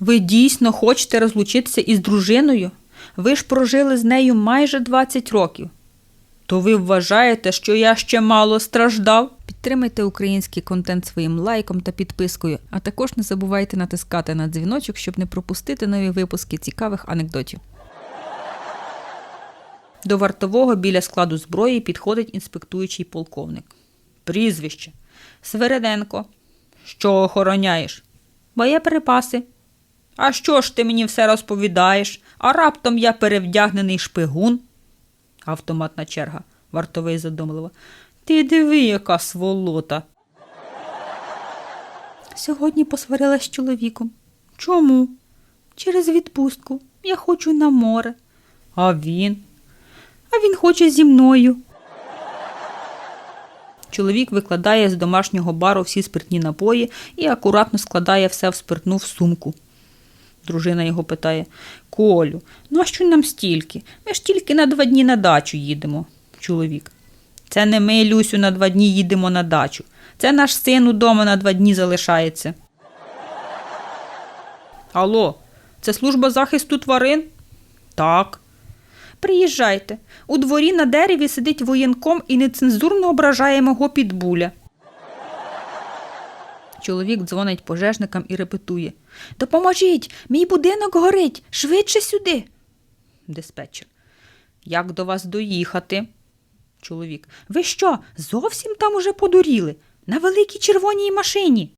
Ви дійсно хочете розлучитися із дружиною? Ви ж прожили з нею майже 20 років. То ви вважаєте, що я ще мало страждав? Підтримайте український контент своїм лайком та підпискою, а також не забувайте натискати на дзвіночок, щоб не пропустити нові випуски цікавих анекдотів. До вартового біля складу зброї підходить інспектуючий полковник. Прізвище. Свереденко. Що охороняєш? Боєприпаси. А що ж ти мені все розповідаєш? А раптом я перевдягнений шпигун? Автоматна черга. Вартовий задумливо. Ти диви, яка сволота. Сьогодні посварилась з чоловіком. Чому? Через відпустку. Я хочу на море. А він? А він хоче зі мною. Чоловік викладає з домашнього бару всі спиртні напої і акуратно складає все в спиртну в сумку. Дружина його питає Колю, ну а що нам стільки? Ми ж тільки на два дні на дачу їдемо. Чоловік. Це не ми, Люсю, на два дні їдемо на дачу. Це наш син удома на два дні залишається. Алло, це служба захисту тварин? Так. Приїжджайте. У дворі на дереві сидить воєнком і нецензурно ображає мого підбуля. Чоловік дзвонить пожежникам і репетує. Допоможіть, мій будинок горить, швидше сюди. Диспетчер. Як до вас доїхати? Чоловік. Ви що, зовсім там уже подуріли? На великій червоній машині.